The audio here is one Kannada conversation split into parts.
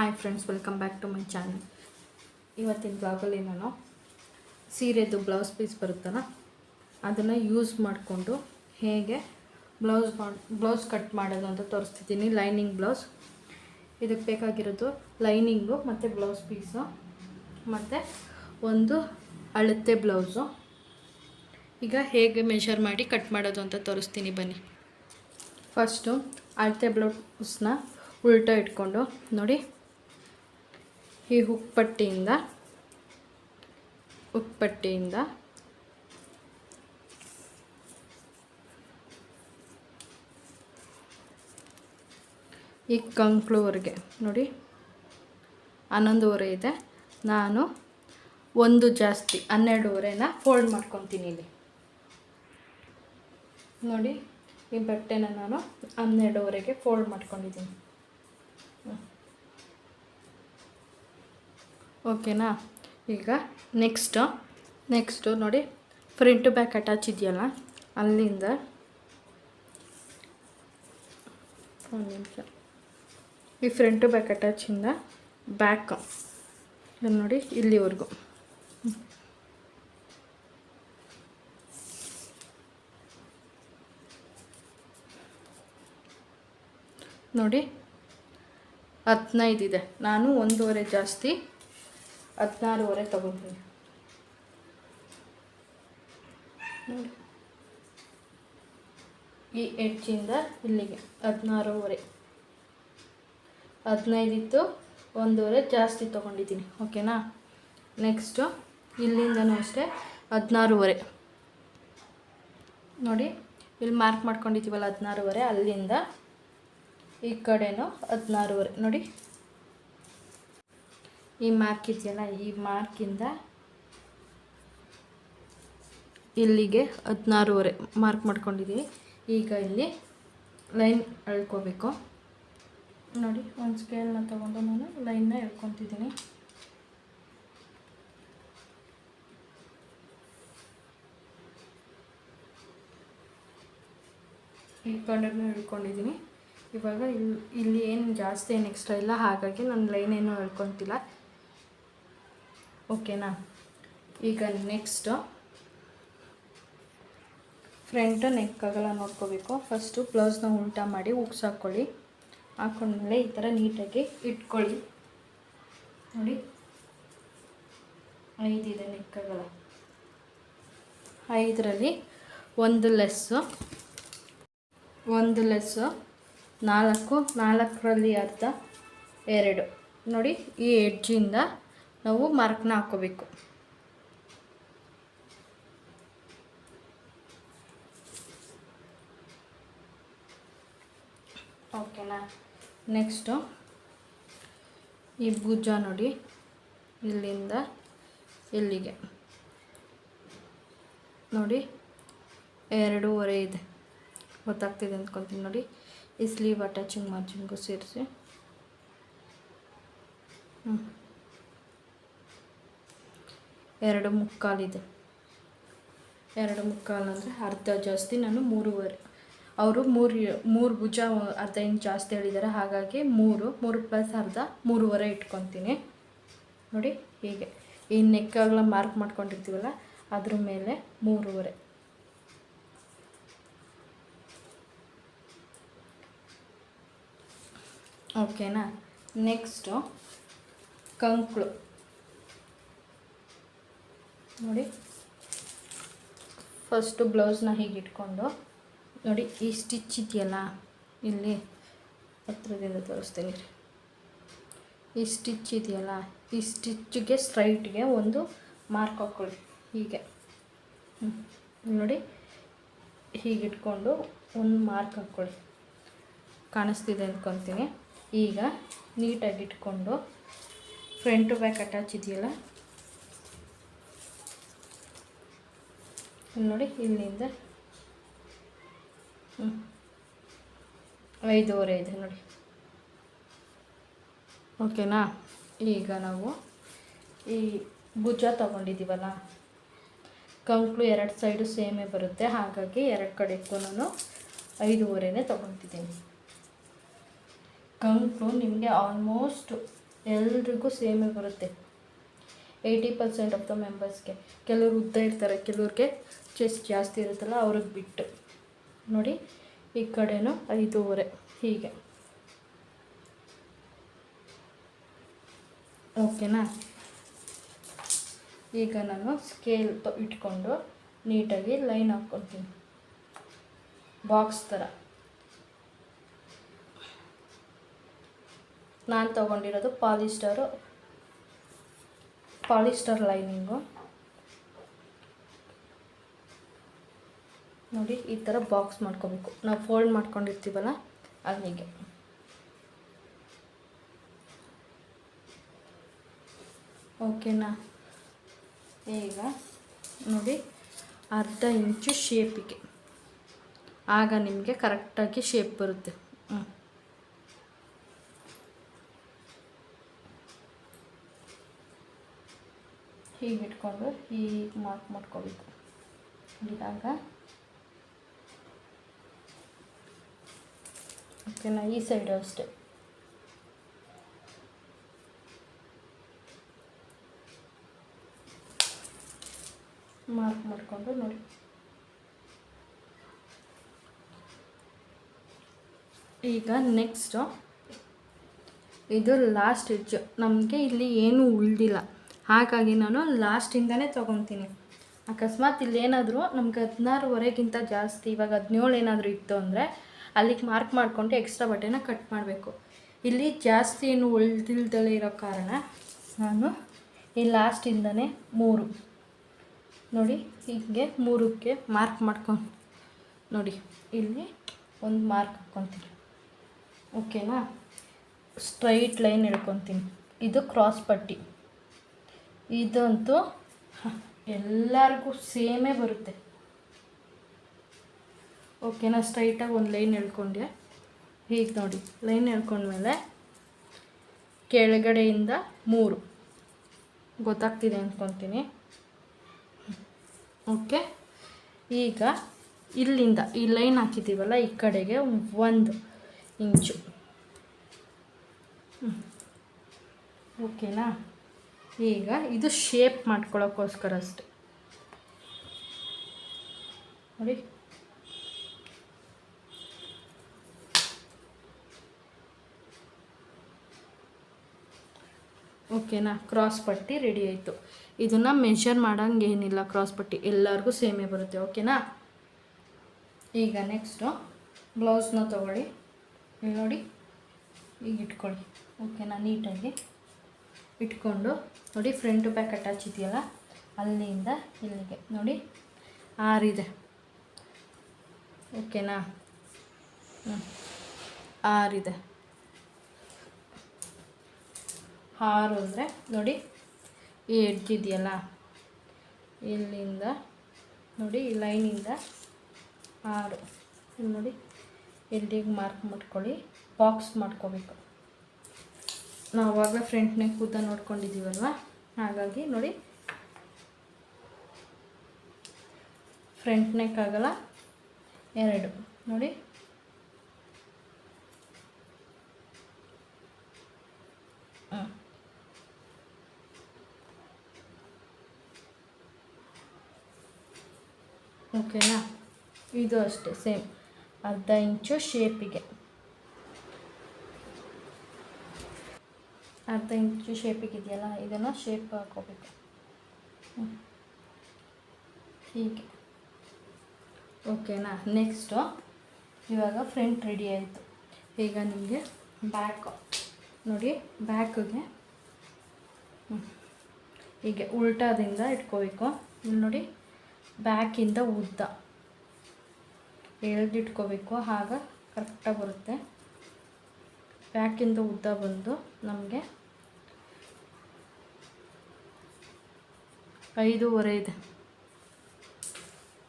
Hi friends welcome back to my channel ಇವತ್ತಿನ ಬ್ಲಾಗಲ್ಲಿ ನಾನು ಸೀರೆದು ಬ್ಲೌಸ್ ಪೀಸ್ ಬರುತ್ತಲ್ಲ, ಅದನ್ನು ಯೂಸ್ ಮಾಡಿಕೊಂಡು ಹೇಗೆ ಬ್ಲೌಸ್ ಮಾಡಿ ಬ್ಲೌಸ್ ಕಟ್ ಮಾಡೋದು ಅಂತ ತೋರಿಸ್ತಿದ್ದೀನಿ. ಲೈನಿಂಗ್ ಬ್ಲೌಸ್ ಇದಕ್ಕೆ ಬೇಕಾಗಿರೋದು ಲೈನಿಂಗು ಮತ್ತು ಬ್ಲೌಸ್ ಪೀಸು ಮತ್ತು ಒಂದು ಅಳತೆ ಬ್ಲೌಸು ಈಗ ಹೇಗೆ ಮೆಷರ್ ಮಾಡಿ ಕಟ್ ಮಾಡೋದು ಅಂತ ತೋರಿಸ್ತೀನಿ, ಬನ್ನಿ. ಫಸ್ಟು ಅಳತೆ ಬ್ಲೌಸ್ನ ಉಲ್ಟಾ ಇಟ್ಕೊಂಡು ನೋಡಿ. ಈ ಉಪ್ಪಟ್ಟಿಯಿಂದ ಉಪ್ಪಟ್ಟಿಯಿಂದ ಈ ಕಂಕ್ಳೂವರೆಗೆ ನೋಡಿ ಹನ್ನೊಂದುವರೆ ಇದೆ. ನಾನು ಒಂದು ಜಾಸ್ತಿ ಹನ್ನೆರಡುವರೆನ ಫೋಲ್ಡ್ ಮಾಡ್ಕೊತೀನಿ ಇಲ್ಲಿ. ನೋಡಿ, ಈ ಬಟ್ಟೆನ ನಾನು ಹನ್ನೆರಡುವರೆಗೆ ಫೋಲ್ಡ್ ಮಾಡ್ಕೊಂಡಿದ್ದೀನಿ. ಓಕೆನಾ? ಈಗ ನೆಕ್ಸ್ಟು ನೆಕ್ಸ್ಟು ನೋಡಿ ಫ್ರಂಟ್ ಬ್ಯಾಕ್ ಅಟ್ಯಾಚ್ ಇದೆಯಲ್ಲ, ಅಲ್ಲಿಂದ ಒಂದು ನಿಮಿಷ. ಈ ಫ್ರಂಟ್ ಬ್ಯಾಕ್ ಅಟ್ಯಾಚಿಂದ ಬ್ಯಾಕ್ ಇಲ್ಲಿ ನೋಡಿ, ಇಲ್ಲಿವರೆಗೂ. ನೋಡಿ ಹದಿನೈದಿದೆ ನಾನು ಒಂದೂವರೆ ಜಾಸ್ತಿ ಹದಿನಾರುವರೆ ತಗೊತೀನಿ ನೋಡಿ. ಈ ಎಡ್ಜಿಂದ ಇಲ್ಲಿಗೆ ಹದಿನಾರೂವರೆ. ಹದಿನೈದಿತ್ತು, ಒಂದೂವರೆ ಜಾಸ್ತಿ ತೊಗೊಂಡಿದ್ದೀನಿ, ಓಕೆನಾ? ನೆಕ್ಸ್ಟು ಇಲ್ಲಿಂದನೂ ಅಷ್ಟೇ ಹದಿನಾರೂವರೆ. ನೋಡಿ, ಇಲ್ಲಿ ಮಾರ್ಕ್ ಮಾಡ್ಕೊಂಡಿದ್ದೀವಲ್ಲ ಹದಿನಾರೂವರೆ, ಅಲ್ಲಿಂದ ಈ ಕಡೆನೂ ಹದಿನಾರೂವರೆ. ನೋಡಿ. ಈ ಮಾರ್ಕ್ ಇದೆಯಲ್ಲ ಈ ಮಾರ್ಕಿಂದ ಇಲ್ಲಿಗೆ ಹದಿನಾರೂವರೆ ಮಾರ್ಕ್ ಮಾಡ್ಕೊಂಡಿದ್ದೀವಿ ಈಗ ಇಲ್ಲಿ ಲೈನ್ ಎಳ್ಕೋಬೇಕು. ನೋಡಿ, ಒಂದು ಸ್ಕೇಲ್ನ ತೊಗೊಂಡು ನಾನು ಲೈನ್ನ ಎಳ್ಕೊತಿದ್ದೀನಿ. ಈ ಇಳ್ಕೊಂಡಿದ್ದೀನಿ ಇವಾಗ ಇಲ್ಲಿ ಇಲ್ಲಿ ಏನು ಜಾಸ್ತಿ ಏನು ಎಕ್ಸ್ಟ್ರಾ ಇಲ್ಲ, ಹಾಗಾಗಿ ನಾನು ಲೈನ್ ಏನು ಎಳ್ಕೊತಿಲ್ಲ. ಓಕೆನಾ? ಈಗ ನೆಕ್ಸ್ಟು ಫ್ರಂಟ್ ನೆಕ್ ಆಗಲ್ಲ ನೋಡ್ಕೋಬೇಕು ಫಸ್ಟು ಬ್ಲೌಸ್ನ ಉಲ್ಟಾ ಮಾಡಿ ಉಕ್ಸ್ ಹಾಕ್ಕೊಳ್ಳಿ ಹಾಕೊಂಡ್ಮೇಲೆ ಈ ಥರ ನೀಟಾಗಿ ಇಟ್ಕೊಳ್ಳಿ. ನೋಡಿ. ಐದಿದೆ ನೆಕ್ ಆಗಲ್ಲ ಐದರಲ್ಲಿ ಒಂದು ಲೆಸ್ಸು ಒಂದು ಲೆಸ್ಸು ನಾಲ್ಕು. ನಾಲ್ಕರಲ್ಲಿ ಅರ್ಧ. ಎರಡು. ನೋಡಿ, ಈ ಎಡ್ಜಿಂದ ನಾವು ಮಾರ್ಕ್ನ ಹಾಕೋಬೇಕು. ಓಕೆನಾ ನೆಕ್ಸ್ಟು ಈ ಭುಜ ನೋಡಿ. ಇಲ್ಲಿಂದ ಇಲ್ಲಿಗೆ. ನೋಡಿ, ಎರಡೂವರೆ ಇದೆ. ಗೊತ್ತಾಗ್ತಿದೆ ಅಂದ್ಕೊಳ್ತೀನಿ ನೋಡಿ. ಈ ಸ್ಲೀವ್ ಅಟ್ಯಾಚಿಂಗ್ ಮಾರ್ಜಿನ್ಗೂ ಸೇರಿಸಿ. ಹ್ಞೂ ಎರಡು ಮುಕ್ಕಾಲಿದೆ. ಎರಡು ಮುಕ್ಕಾಲು ಅಂದರೆ ಅರ್ಧ ಜಾಸ್ತಿ, ನಾನು ಮೂರುವರೆ. ಅವರು ಮೂರು ಮೂರು ಭುಜ ಅರ್ಧ ಇಂಚ್ ಜಾಸ್ತಿ ಹೇಳಿದ್ದಾರೆ ಹಾಗಾಗಿ ಮೂರು ಮೂರು ಪ್ಲಸ್ ಅರ್ಧ ಮೂರುವರೆ ಇಟ್ಕೊತೀನಿ. ನೋಡಿ ಹೀಗೆ. ಈ ನೆಕ್ಕಾಗಲ ಮಾರ್ಕ್ ಮಾಡ್ಕೊಂಡಿರ್ತೀವಲ್ಲ, ಅದ್ರ ಮೇಲೆ ಮೂರುವರೆ. ಓಕೆನಾ? ನೆಕ್ಸ್ಟು, ಕಂಕ್ಳು. ನೋಡಿ. ಫಸ್ಟು ಬ್ಲೌಸ್ನ ಹೀಗೆ ಇಟ್ಕೊಂಡು, ನೋಡಿ ಈ ಸ್ಟಿಚ್ ಇದೆಯಲ್ಲ, ಇಲ್ಲಿ ಹತ್ರದಿಂದ ತೋರಿಸ್ತೀನಿ. ಈ ಸ್ಟಿಚ್ ಇದೆಯಲ್ಲ, ಈ ಸ್ಟಿಚ್ಗೆ ಸ್ಟ್ರೈಟ್ಗೆ ಒಂದು ಮಾರ್ಕ್ ಹಾಕ್ಕೊಳ್ಳಿ, ಹೀಗೆ. ನೋಡಿ. ಹೀಗೆ ಇಟ್ಕೊಂಡು ಒಂದು ಮಾರ್ಕ್ ಹಾಕ್ಕೊಳ್ಳಿ. ಕಾಣಿಸ್ತಿದೆ ಅಂದ್ಕೊತೀನಿ ಈಗ ನೀಟಾಗಿ ಇಟ್ಕೊಂಡು ಫ್ರಂಟು ಬ್ಯಾಕ್ ಅಟ್ಯಾಚ್ ಇದೆಯಲ್ಲ ನೋಡಿ ಇಲ್ಲಿಂದ. ಹ್ಞೂ ಐದೂವರೆ ಇದೆ ನೋಡಿ. ಓಕೆನಾ? ಈಗ ನಾವು ಈ ಭುಜ ತಗೊಂಡಿದ್ದೀವಲ್ಲ, ಕಂಕ್ಳು ಎರಡು ಸೈಡು ಸೇಮೇ ಬರುತ್ತೆ. ಹಾಗಾಗಿ ಎರಡು ಕಡೆಗೂ ನಾನು ಐದೂವರೆನೇ ತೊಗೊತಿದ್ದೀನಿ ಕಂಕ್ಳು ನಿಮಗೆ ಆಲ್ಮೋಸ್ಟ್ ಎಲ್ರಿಗೂ ಸೇಮೇ ಬರುತ್ತೆ. ಏಯ್ಟಿ ಪರ್ಸೆಂಟ್ ಆಫ್ ದ ಮೆಂಬರ್ಸ್ಗೆ ಕೆಲವರು ಉದ್ದ ಇರ್ತಾರೆ, ಕೆಲವ್ರಿಗೆ ಚೆಸ್ಟ್ ಜಾಸ್ತಿ ಇರುತ್ತಲ್ಲ ಅವ್ರಿಗೆ ಬಿಟ್ಟು. ನೋಡಿ, ಈ ಕಡೆನೂ ಐದೂವರೆ. ಹೀಗೆ. ಓಕೆನಾ? ಈಗ ನಾನು ಸ್ಕೇಲ್ ಇಟ್ಕೊಂಡು ನೀಟಾಗಿ ಲೈನ್ ಹಾಕ್ಕೊತೀನಿ ಬಾಕ್ಸ್ ಥರ. ನಾನು ತಗೊಂಡಿರೋದು ಪಾಲಿಸ್ಟರು ಪಾಲಿಸ್ಟರ್ ಲೈನಿಂಗು ನೋಡಿ, ಈ ಥರ ಬಾಕ್ಸ್ ಮಾಡ್ಕೋಬೇಕು. ನಾವು ಫೋಲ್ಡ್ ಮಾಡ್ಕೊಂಡಿರ್ತೀವಲ್ಲ ಹೀಗೆ ಓಕೆನಾ ಈಗ, ನೋಡಿ, ಅರ್ಧ ಇಂಚು ಶೇಪಿಗೆ ಆಗ ನಿಮಗೆ ಕರೆಕ್ಟಾಗಿ ಶೇಪ್ ಬರುತ್ತೆ. ಹ್ಞೂ ಹೀಗೆ ಇಟ್ಕೊಂಡು ಹೀಗೆ ಮಾರ್ಕ್ ಮಾಡ್ಕೋಬೇಕು. ಇದಾಗ ಓಕೆನಾ? ಈ ಸೈಡು ಅಷ್ಟೇ. ಮಾರ್ಕ್ ಮಾಡಿಕೊಂಡು ನೋಡಿ. ಈಗ ನೆಕ್ಸ್ಟು ಇದು ಲಾಸ್ಟ್ ಎಡ್ಜ್ ನಮಗೆ ಇಲ್ಲಿ ಏನೂ ಉಳ್ದಿಲ್ಲ. ಹಾಗಾಗಿ ನಾನು ಲಾಸ್ಟಿಂದನೇ ತೊಗೊತೀನಿ. ಅಕಸ್ಮಾತ್ ಇಲ್ಲೇನಾದರೂ ನಮ್ಗೆ ಹದಿನಾರುವರೆಗಿಂತ ಜಾಸ್ತಿ, ಇವಾಗ ಹದಿನೇಳು ಏನಾದರೂ ಇತ್ತು ಅಂದರೆ ಅಲ್ಲಿಗೆ ಮಾರ್ಕ್ ಮಾಡಿಕೊಂಡು ಎಕ್ಸ್ಟ್ರಾ ಬಟ್ಟೆನ ಕಟ್ ಮಾಡಬೇಕು. ಇಲ್ಲಿ ಜಾಸ್ತಿ ಏನು ಉಳ್ದಿಲ್ದಲೇ ಇರೋ ಕಾರಣ ನಾನು ಈ ಲಾಸ್ಟಿಂದನೇ ಮೂರು. ನೋಡಿ, ಹೀಗೆ ಮೂರಕ್ಕೆ ಮಾರ್ಕ್ ಮಾಡ್ಕೊಂಡು, ನೋಡಿ, ಇಲ್ಲಿ ಒಂದು ಮಾರ್ಕ್ ಹಾಕ್ಕೊತೀನಿ ಓಕೆನಾ ಸ್ಟ್ರೈಟ್ ಲೈನ್ ಹಿಡ್ಕೊತೀನಿ. ಇದು ಕ್ರಾಸ್ ಪಟ್ಟಿ. ಇದಂತೂ ಎಲ್ಲರಿಗೂ ಸೇಮೇ ಬರುತ್ತೆ. ಓಕೆನಾ ಸ್ಟ್ರೈಟಾಗಿ ಒಂದು ಲೈನ್ ಎಳ್ಕೊಂಡೆ ಹೀಗೆ ನೋಡಿ ಲೈನ್ ಎಳ್ಕೊಂಡ್ಮೇಲೆ ಕೆಳಗಡೆಯಿಂದ ಮೂರು. ಗೊತ್ತಾಗ್ತಿದೆ ಅಂದ್ಕೊತೀನಿ ಓಕೆ ಈಗ ಇಲ್ಲಿಂದ ಈ ಲೈನ್ ಹಾಕಿದ್ದೀವಲ್ಲ, ಈ ಕಡೆಗೆ ಒಂದು ಇಂಚು. ಓಕೆನಾ ಈಗ ಇದು ಶೇಪ್ ಮಾಡ್ಕೊಳ್ಳೋಕ್ಕೋಸ್ಕರ ಅಷ್ಟೆ. ನೋಡಿ. ಓಕೆನಾ? ಕ್ರಾಸ್ ಪಟ್ಟಿ ರೆಡಿ ಆಯಿತು. ಇದನ್ನು ಮೆಷರ್ ಮಾಡೋಂಗೆ ಏನಿಲ್ಲ ಕ್ರಾಸ್ ಪಟ್ಟಿ. ಎಲ್ಲರಿಗೂ ಸೇಮೇ ಬರುತ್ತೆ, ಓಕೆನಾ? ಈಗ ನೆಕ್ಸ್ಟು ಬ್ಲೌಸ್ನ ತೊಗೊಳ್ಳಿ. ಇಲ್ಲಿ ನೋಡಿ, ಈಗ ಇಟ್ಕೊಳ್ಳಿ. ಓಕೆನಾ? ನೀಟಾಗಿ ಇಟ್ಕೊಂಡು, ನೋಡಿ ಫ್ರಂಟ್ ಬ್ಯಾಕ್ ಅಟ್ಯಾಚ್ ಇದೆಯಲ್ಲ ಅಲ್ಲಿಂದ ಇಲ್ಲಿಗೆ. ನೋಡಿ, ಆರಿದೆ. ಓಕೆನಾ? ಹ್ಞೂ ಆರಿದೆ. ಆರು ಅಂದರೆ ನೋಡಿ, ಈ ಎಡ್ಜ್ ಇದೆಯಲ್ಲ, ಇಲ್ಲಿಂದ ನೋಡಿ, ಈ ಲೈನಿಂದ ಆರು. ನೋಡಿ ಎಲ್ಲಿಗೆ ಮಾರ್ಕ್ ಮಾಡ್ಕೊಳ್ಳಿ ಬಾಕ್ಸ್ ಮಾಡ್ಕೋಬೇಕು. ನಾವು ಆವಾಗಲೇ ಫ್ರಂಟ್ ನೆಕ್ ಉದ್ದ ನೋಡ್ಕೊಂಡಿದ್ದೀವಲ್ವ ಹಾಗಾಗಿ ನೋಡಿ ಫ್ರಂಟ್ ಆಗಲ್ಲ ಎರಡು. ನೋಡಿ ಹ್ಞೂ ಓಕೆನಾ? ಇದು ಅಷ್ಟೇ, ಸೇಮ್. ಅರ್ಧ ಇಂಚು ಶೇಪಿಗೆ. ಅರ್ಧ ಇಂಚು ಶೇಪಿಗೆ ಇದೆಯಲ್ಲ, ಇದನ್ನು ಶೇಪ್ ಹಾಕೋಬೇಕು. ಹೀಗೆ. ಓಕೆನಾ? ನೆಕ್ಸ್ಟು ಇವಾಗ ಫ್ರಂಟ್ ರೆಡಿ ಆಯಿತು. ಈಗ ನಿಮಗೆ ಬ್ಯಾಕು ನೋಡಿ ಬ್ಯಾಕಿಗೆ ಹೀಗೆ ಉಲ್ಟಾದಿಂದ ಇಟ್ಕೋಬೇಕು. ಇಲ್ಲಿ ನೋಡಿ ಬ್ಯಾಕಿಂದ ಉದ್ದ. ಎಳ್ದಿಟ್ಕೋಬೇಕು ಆಗ ಕರೆಕ್ಟಾಗಿ ಬರುತ್ತೆ. ಬ್ಯಾಕಿಂದ ಉದ್ದ ಬಂದು ನಮಗೆ ಐದೂವರೆ ಇದೆ.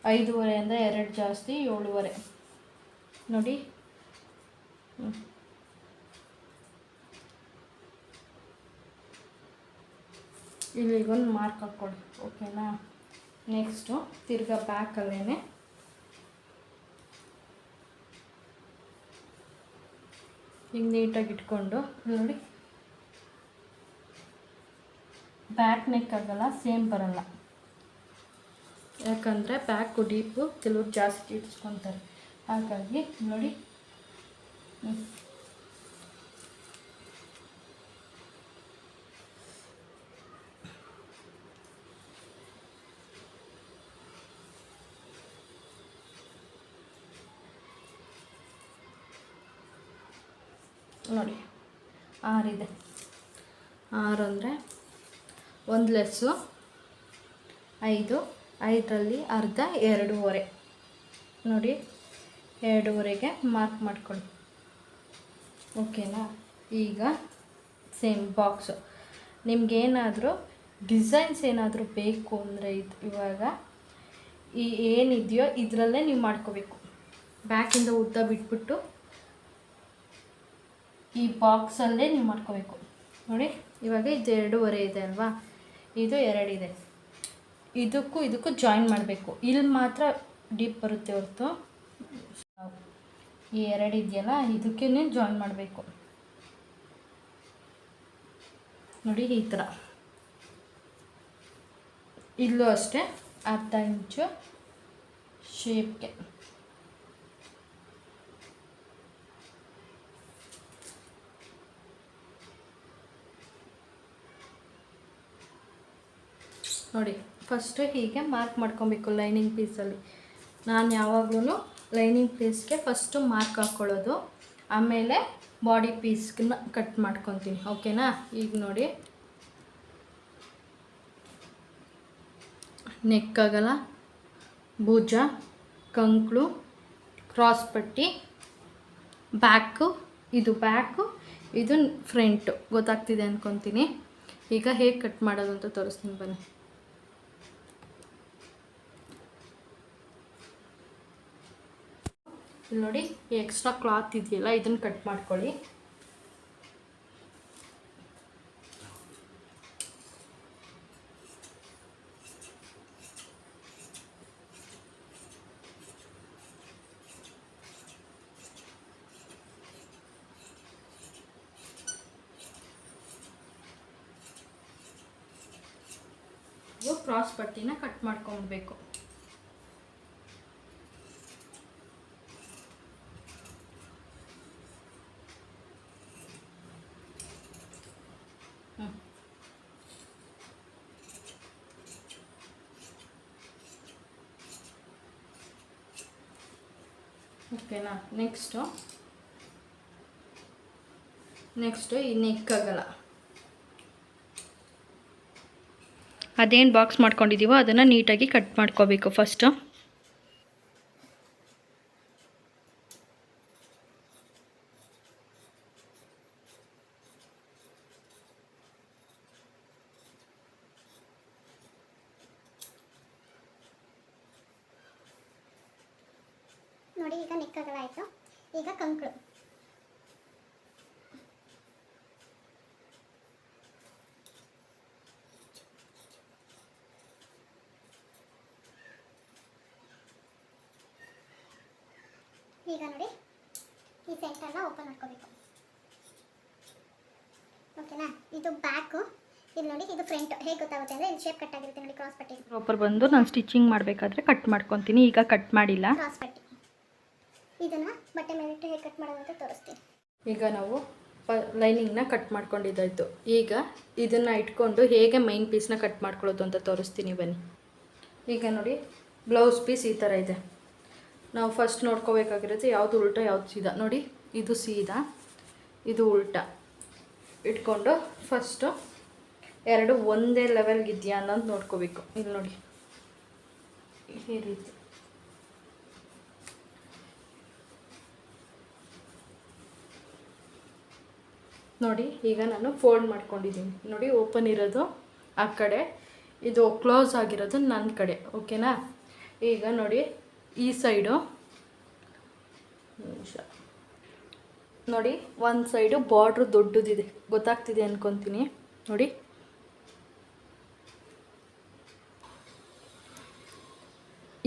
ಐದೂವರೆ ಅಂದರೆ ಎರಡು ಜಾಸ್ತಿ, ಏಳುವರೆ. ನೋಡಿ. ಇಲ್ಲಿಗೊಂದು ಮಾರ್ಕ್ ಹಾಕ್ಕೊಳ್ಳಿ ಓಕೆನಾ ನೆಕ್ಸ್ಟು ತಿರ್ಗಾ ಬ್ಯಾಕಲ್ಲೇ ಹಿಂಗೆ ನೀಟಾಗಿ ಇಟ್ಕೊಂಡು ನೋಡಿ. ಬ್ಯಾಕ್ ನೆಕ್ ಆಗಲ್ಲ ಸೇಮ್ ಬರಲ್ಲ. ಯಾಕಂದರೆ ಬ್ಯಾಕು ಡೀಪು ಕೆಲವ್ರು ಜಾಸ್ತಿ ಇಟ್ಸ್ಕೊತಾರೆ. ಹಾಗಾಗಿ, ನೋಡಿ. ಆರಿದೆ ಆರು ಅಂದರೆ ಒಂದು ಲೆಸ್ಸು, ಐದು, ಐದರಲ್ಲಿ ಅರ್ಧ, ಎರಡೂವರೆ. ನೋಡಿ, ಎರಡೂವರೆಗೆ ಮಾರ್ಕ್ ಮಾಡ್ಕೊಳ್ಳಿ. ಓಕೆನಾ? ಈಗ ಸೇಮ್ ಬಾಕ್ಸು ನಿಮಗೇನಾದರೂ ಡಿಸೈನ್ಸ್ ಏನಾದರೂ ಬೇಕು ಅಂದರೆ ಇದು ಇವಾಗ, ಈ ಏನಿದೆಯೋ ಇದರಲ್ಲೇ ನೀವು ಮಾಡ್ಕೋಬೇಕು. ಬ್ಯಾಕಿಂದ ಉದ್ದ ಬಿಟ್ಬಿಟ್ಟು ಈ ಬಾಕ್ಸಲ್ಲೇ ನೀವು ಮಾಡ್ಕೋಬೇಕು. ನೋಡಿ, ಇವಾಗ ಇದು ಎರಡೂವರೆ ಇದೆ ಅಲ್ವಾ? ಇದು ಎರಡಿದೆ. ಇದಕ್ಕೂ ಇದಕ್ಕೂ ಜಾಯಿನ್ ಮಾಡಬೇಕು. ಇಲ್ಲಿ ಮಾತ್ರ ಡೀಪ್ ಬರುತ್ತೆ ಹೊರತು. ಈ ಎರಡು ಇದೆಯಲ್ಲ ಇದಕ್ಕೇ ಜಾಯಿನ್ ಮಾಡಬೇಕು. ನೋಡಿ, ಈ ಥರ ಇಲ್ಲೂ ಅಷ್ಟೇ, ಅರ್ಧ ಇಂಚು ಶೇಪ್ಗೆ ನೋಡಿ ಫಸ್ಟು ಹೀಗೆ ಮಾರ್ಕ್ ಮಾಡ್ಕೊಬೇಕು ಲೈನಿಂಗ್ ಪೀಸಲ್ಲಿ ನಾನು ಯಾವಾಗಲೂ ಲೈನಿಂಗ್ ಪೀಸ್ಗೆ ಫಸ್ಟು ಮಾರ್ಕ್ ಹಾಕ್ಕೊಳ್ಳೋದು ಆಮೇಲೆ ಬಾಡಿ ಪೀಸ್ನ ಕಟ್ ಮಾಡ್ಕೊತೀನಿ ಓಕೆನಾ ಈಗ ನೋಡಿ. ನೆಕ್ ಆಗಲ್ಲ, ಭುಜ, ಕಂಕ್ಳು ಕ್ರಾಸ್ ಪಟ್ಟಿ ಬ್ಯಾಕು ಇದು ಬ್ಯಾಕು ಇದು ಫ್ರಂಟು ಗೊತ್ತಾಗ್ತಿದೆ ಅಂದ್ಕೊತೀನಿ ಈಗ ಹೇಗೆ ಕಟ್ ಮಾಡೋದು ಅಂತ ತೋರಿಸ್ತೀನಿ ಬನ್ನಿ. ಇಲ್ಲಿ ನೋಡಿ ಈ ಎಕ್ಸ್ಟ್ರಾ ಕ್ಲಾತ್ ಇದೆಯಲ್ಲ ಇದನ್ನು ಕಟ್ ಮಾಡ್ಕೊಳ್ಳಿ. ಕ್ರಾಸ್ ಪಟ್ಟಿನ ಕಟ್ ಮಾಡ್ಕೊಳ್ಬೇಕು ಹ್ಮ್. ಓಕೆನಾ ನೆಕ್ಸ್ಟು ನೆಕ್ಸ್ಟು ಈ ನೆಕ್ ಆಗಲ್ಲ. ಅದೇನು ಬಾಕ್ಸ್ ಮಾಡ್ಕೊಂಡಿದ್ದೀವೋ ಅದನ್ನು ನೀಟಾಗಿ ಕಟ್ ಮಾಡ್ಕೋಬೇಕು ಫಸ್ಟು ನೋಡಿ ಈಗ ನೆಕ್ಕಗಲ ಆಯಿತು ಈಗ ಕಂಕಳು. ಈಗ ನೋಡಿ ಈ ಸೆಂಟರ್ನ ಓಪನ್ ಮಾಡ್ಕೋಬೇಕು. ಓಕೆನಾ? ಇದು ಬ್ಯಾಕು ಇಲ್ಲಿ ನೋಡಿ ಇದು ಫ್ರಂಟ್ ಹೇಗೆ ಗೊತ್ತಾಗುತ್ತೆ ಅಂದರೆ ಇಲ್ಲಿ ಶೇಪ್ ಕಟ್ ಆಗಿರುತ್ತೆ ನೋಡಿ ಕ್ರಾಸ್ ಪಟ್ಟಿ. ಪ್ರಾಪರ್ ಬಂದು ನಾನು ಸ್ಟಿಚಿಂಗ್ ಮಾಡಬೇಕಾದ್ರೆ ಕಟ್ ಮಾಡ್ಕೊತೀನಿ. ಈಗ ಕಟ್ ಮಾಡಿಲ್ಲ. ಕ್ರಾಸ್ ಪಟ್ಟಿ. ಇದನ್ನು ಬಟ್ಟೆ ಮೇಲಿಟ್ಟು ಹೇಗೆ ಕಟ್ ಮಾಡೋದಂತ ತೋರಿಸ್ತೀನಿ. ಈಗ ನಾವು ಪ ಲೈನಿಂಗ್ನ ಕಟ್ ಮಾಡ್ಕೊಂಡಿದ್ದಾಯ್ತು. ಈಗ ಇದನ್ನು ಇಟ್ಕೊಂಡು ಹೇಗೆ ಮೈನ್ ಪೀಸ್ನ ಕಟ್ ಮಾಡ್ಕೊಳ್ಳೋದು ಅಂತ ತೋರಿಸ್ತೀನಿ ಬನ್ನಿ. ಈಗ ನೋಡಿ ಬ್ಲೌಸ್ ಪೀಸ್ ಈ ಥರ ಇದೆ. ನಾವು ಫಸ್ಟ್ ನೋಡ್ಕೋಬೇಕಾಗಿರೋದು ಯಾವುದು ಉಲ್ಟಾ, ಯಾವುದು ಸೀದಾ. ನೋಡಿ, ಇದು ಸೀದಾ, ಇದು ಉಲ್ಟಾ. ಇಟ್ಕೊಂಡು ಫಸ್ಟು ಎರಡು ಒಂದೇ ಲೆವೆಲ್ಗಿದೆಯಾ ಅನ್ನೋದು ನೋಡ್ಕೋಬೇಕು. ಇಲ್ಲಿ ನೋಡಿ, ಈ ರೀತಿ. ನೋಡಿ, ಈಗ ನಾನು ಫೋಲ್ಡ್ ಮಾಡ್ಕೊಂಡಿದ್ದೀನಿ. ನೋಡಿ ಓಪನ್ ಇರೋದು ಆ ಕಡೆ. ಇದು ಕ್ಲೋಸ್ ಆಗಿರೋದು ನನ್ನ ಕಡೆ ಓಕೆನಾ ಈಗ ನೋಡಿ, ಈ ಸೈಡು ನೋಡಿ, ಒಂದು ಸೈಡು ಬಾರ್ಡ್ರ್ ದೊಡ್ಡದಿದೆ. ಗೊತ್ತಾಗ್ತಿದೆ ಅನ್ಕೊತೀನಿ. ನೋಡಿ.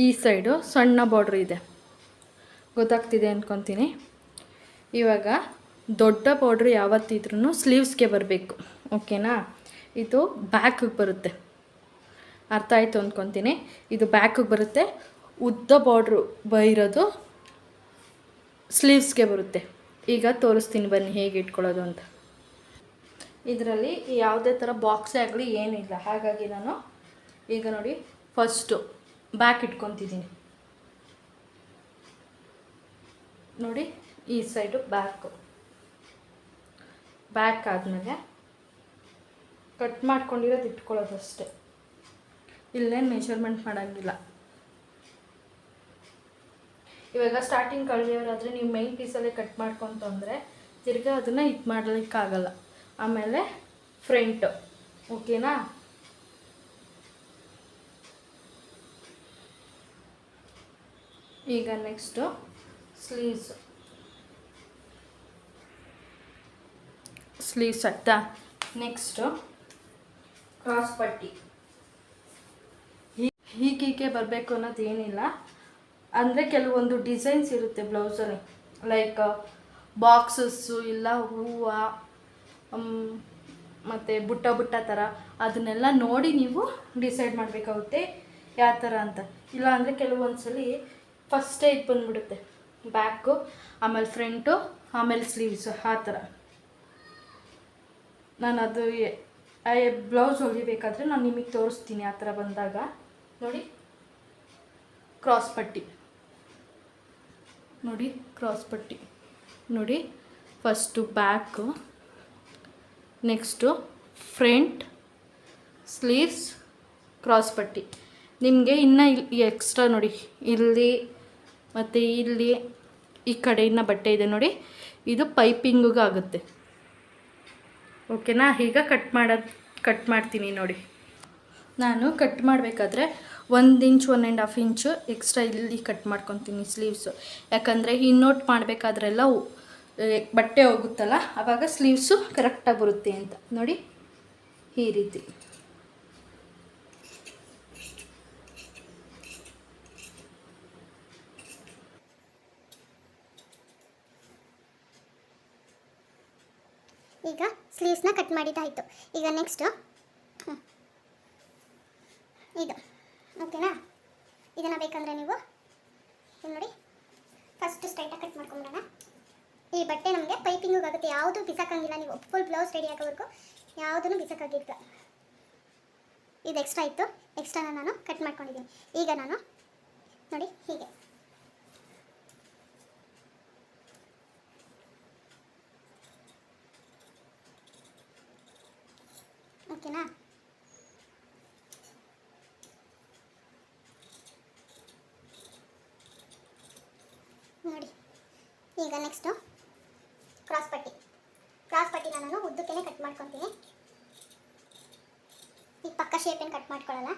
ಈ ಸೈಡು ಸಣ್ಣ ಬಾರ್ಡ್ರ್ ಇದೆ. ಗೊತ್ತಾಗ್ತಿದೆ ಅನ್ಕೊತೀನಿ. ಇವಾಗ ದೊಡ್ಡ ಬಾರ್ಡ್ರ್ ಯಾವತ್ತಿದ್ರೂ ಸ್ಲೀವ್ಸ್ಗೆ ಬರಬೇಕು. ಓಕೆನಾ ಇದು ಬ್ಯಾಕಿಗೆ ಬರುತ್ತೆ. ಅರ್ಥ ಆಯಿತು ಅಂದ್ಕೊತೀನಿ ಇದು ಬ್ಯಾಕಿಗೆ ಬರುತ್ತೆ. ಉದ್ದ ಬಾರ್ಡ್ರು ಬೈರೋದು ಸ್ಲೀವ್ಸ್ಗೆ ಬರುತ್ತೆ. ಈಗ ತೋರಿಸ್ತೀನಿ ಬನ್ನಿ ಹೇಗೆ ಇಟ್ಕೊಳ್ಳೋದು ಅಂತ. ಇದರಲ್ಲಿ ಯಾವುದೇ ಥರ ಬಾಕ್ಸೇ ಆಗಲಿ ಏನಿಲ್ಲ. ಹಾಗಾಗಿ ನಾನು ಈಗ ನೋಡಿ ಫಸ್ಟು ಬ್ಯಾಕ್ ಇಟ್ಕೊತಿದ್ದೀನಿ. ನೋಡಿ ಈ ಸೈಡು ಬ್ಯಾಕು ಬ್ಯಾಕ್ ಆದಮೇಲೆ ಕಟ್ ಮಾಡ್ಕೊಂಡಿರೋದು ಇಟ್ಕೊಳ್ಳೋದು ಅಷ್ಟೇ ಇಲ್ಲೇನು ಮೆಷರ್ಮೆಂಟ್ ಮಾಡೋಂಗಿಲ್ಲ. ಇವಾಗ ಸ್ಟಾರ್ಟಿಂಗ್ ಕಳೆಯೋರಾದರೆ ನೀವು ಮೈನ್ ಪೀಸಲ್ಲೇ ಕಟ್ ಮಾಡ್ಕೊಂತಂದರೆ ತಿರ್ಗ ಅದನ್ನು ಇದು ಮಾಡಲಿಕ್ಕಾಗಲ್ಲ. ಆಮೇಲೆ ಫ್ರಂಟು ಓಕೆನಾ ಈಗ ನೆಕ್ಸ್ಟು ಸ್ಲೀವ್ಸ್ ಸ್ಲೀವ್ಸ್ ಆಯ್ತಾ ನೆಕ್ಸ್ಟು ಕ್ರಾಸ್ ಪಟ್ಟಿ. ಹೀಗೀಗೆ ಬರಬೇಕು ಅನ್ನೋದು ಏನಿಲ್ಲ. ಅಂದರೆ ಕೆಲವೊಂದು ಡಿಸೈನ್ಸ್ ಇರುತ್ತೆ ಬ್ಲೌಸಲ್ಲಿ. ಲೈಕ್ ಬಾಕ್ಸಸ್ಸು ಇಲ್ಲ ಹೂವು ಮತ್ತು ಬುಟ್ಟ ಬುಟ್ಟ ಥರ ಅದನ್ನೆಲ್ಲ ನೋಡಿ ನೀವು ಡಿಸೈಡ್ ಮಾಡಬೇಕಾಗುತ್ತೆ ಯಾವ ಥರ ಅಂತ. ಇಲ್ಲ ಅಂದರೆ ಕೆಲವೊಂದ್ಸಲಿ ಫಸ್ಟೇ ಇದು ಬಂದುಬಿಡುತ್ತೆ. ಬ್ಯಾಕು ಆಮೇಲೆ ಫ್ರಂಟು ಆಮೇಲೆ ಸ್ಲೀವ್ಸು ಆ ಥರ ನಾನು ಅದು ಬ್ಲೌಸ್ ಹೊಲಿಬೇಕಾದ್ರೆ ನಾನು ನಿಮಗೆ ತೋರಿಸ್ತೀನಿ ಆ ಥರ ಬಂದಾಗ. ನೋಡಿ ಕ್ರಾಸ್ ಪಟ್ಟಿ. ನೋಡಿ ಕ್ರಾಸ್ ಪಟ್ಟಿ. ನೋಡಿ first back next front sleeves cross ಪಟ್ಟಿ. ನಿಮಗೆ ಇನ್ನು ಇಲ್ಲಿ ಎಕ್ಸ್ಟ್ರಾ ನೋಡಿ, ಇಲ್ಲಿ ಮತ್ತು ಇಲ್ಲಿ ಈ ಕಡೆ ಇನ್ನೂ ಬಟ್ಟೆ ಇದೆ ನೋಡಿ. ಇದು ಪೈಪಿಂಗಿಗೆ ಆಗುತ್ತೆ. ಓಕೆನಾ? ಈಗ ಕಟ್ ಮಾಡೋದು ಕಟ್ ಮಾಡ್ತೀನಿ ನೋಡಿ. ನಾನು ಕಟ್ ಮಾಡಬೇಕಾದ್ರೆ ಒಂದು inch one and half inch extra ಇಲ್ಲಿ ಕಟ್ ಮಾಡ್ಕೊತೀನಿ ಸ್ಲೀವ್ಸು ಯಾಕಂದರೆ ಇನ್ನೋಟ್ ಮಾಡಬೇಕಾದ್ರೆಲ್ಲ ಬಟ್ಟೆ ಹೋಗುತ್ತಲ್ಲ ಆವಾಗ ಸ್ಲೀವ್ಸು ಕರೆಕ್ಟಾಗಿ ಬರುತ್ತೆ ಅಂತ. ನೋಡಿ ಈ ರೀತಿ. ಈಗ ಸ್ಲೀವ್ಸ್ನ ಕಟ್ ಮಾಡಿದ್ದಾಯಿತು. ಈಗ ನೆಕ್ಸ್ಟು ಇದು. ಓಕೆನಾ ಇದನ್ನು ಬೇಕಂದರೆ ನೀವು ನೋಡಿ. ಫಸ್ಟ್ ಸ್ಟ್ರೈಟಾಗಿ ಕಟ್ ಮಾಡ್ಕೊಂಬಿಡೋಣ. ಈ ಬಟ್ಟೆ ನಮಗೆ ಪೈಪಿಂಗಿಗೆ ಆಗುತ್ತೆ. ಯಾವುದು ಬಿಸಾಕಂಗಿಲ್ಲ. ನೀವು ಫುಲ್ ಬ್ಲೌಸ್ ರೆಡಿ ಆಗೋವರೆಗೂ ಯಾವುದನ್ನು ಬಿಸಾಕಾಗಿಲ್ಲ. ಇದು ಎಕ್ಸ್ಟ್ರಾ ಇತ್ತು. ಎಕ್ಸ್ಟ್ರಾನ ನಾನು ಕಟ್ ಮಾಡ್ಕೊಂಡಿದ್ದೀನಿ. ಈಗ ನಾನು ನೋಡಿ ಹೀಗೆ. ಓಕೆನಾ ನೋಡಿ, ಈಗ ನೆಕ್ಸ್ಟು ಕ್ರಾಸ್ ಪಟ್ಟಿ. ಕ್ರಾಸ್ ಪಟ್ಟಿನ ನಾನು ಉದ್ದಕ್ಕೆ ಕಟ್ ಮಾಡ್ಕೊತೀನಿ. ಈಗ ಪಕ್ಕ ಶೇಪೇನು ಕಟ್ ಮಾಡ್ಕೊಳ್ಳಲ್ಲ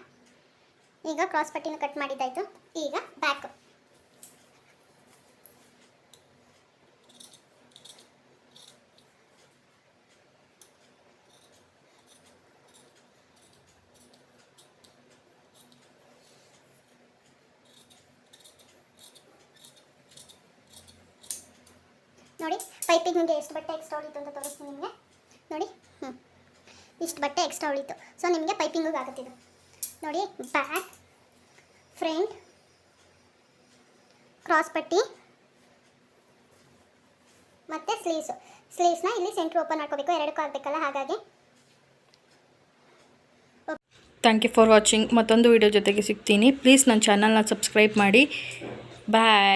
ಈಗ ಕ್ರಾಸ್ ಪಟ್ಟಿನ ಕಟ್ ಮಾಡಿದ್ದಾಯ್ತು. ಈಗ ಬ್ಯಾಕ್ ನೋಡಿ ನಿಮಗೆ ಎಷ್ಟು ಬಟ್ಟೆ ಎಕ್ಸ್ಟ್ರಾ ಉಳಿತು ಅಂತ ತೋರಿಸ್ತೀನಿ ನಿಮಗೆ. ನೋಡಿ ಹ್ಞೂ ಇಷ್ಟು ಬಟ್ಟೆ ಎಕ್ಸ್ಟ್ರಾ ಉಳಿತು. ಸೊ ನಿಮಗೆ ಪೈಪಿಂಗಿಗೆ ಆಗುತ್ತಿದ್ದು ನೋಡಿ ಬ್ಯಾಕ್ ಫ್ರಂಟ್ ಕ್ರಾಸ್ ಪಟ್ಟಿ, ಮತ್ತು ಸ್ಲೀವ್ಸು ಸ್ಲೀವ್ಸ್ನ ಇಲ್ಲಿ ಸೆಂಟ್ರ್ ಓಪನ್ ಮಾಡ್ಕೋಬೇಕು. ಎರಡಕ್ಕೂ ಆಗಬೇಕಲ್ಲ, ಹಾಗಾಗಿ. ಥ್ಯಾಂಕ್ ಯು ಫಾರ್ ವಾಚಿಂಗ್ ಮತ್ತೊಂದು ವಿಡಿಯೋ ಜೊತೆಗೆ ಸಿಗ್ತೀನಿ. ಪ್ಲೀಸ್ ನನ್ನ ಚಾನಲ್ನ ಸಬ್ಸ್ಕ್ರೈಬ್ ಮಾಡಿ. ಬಾಯ್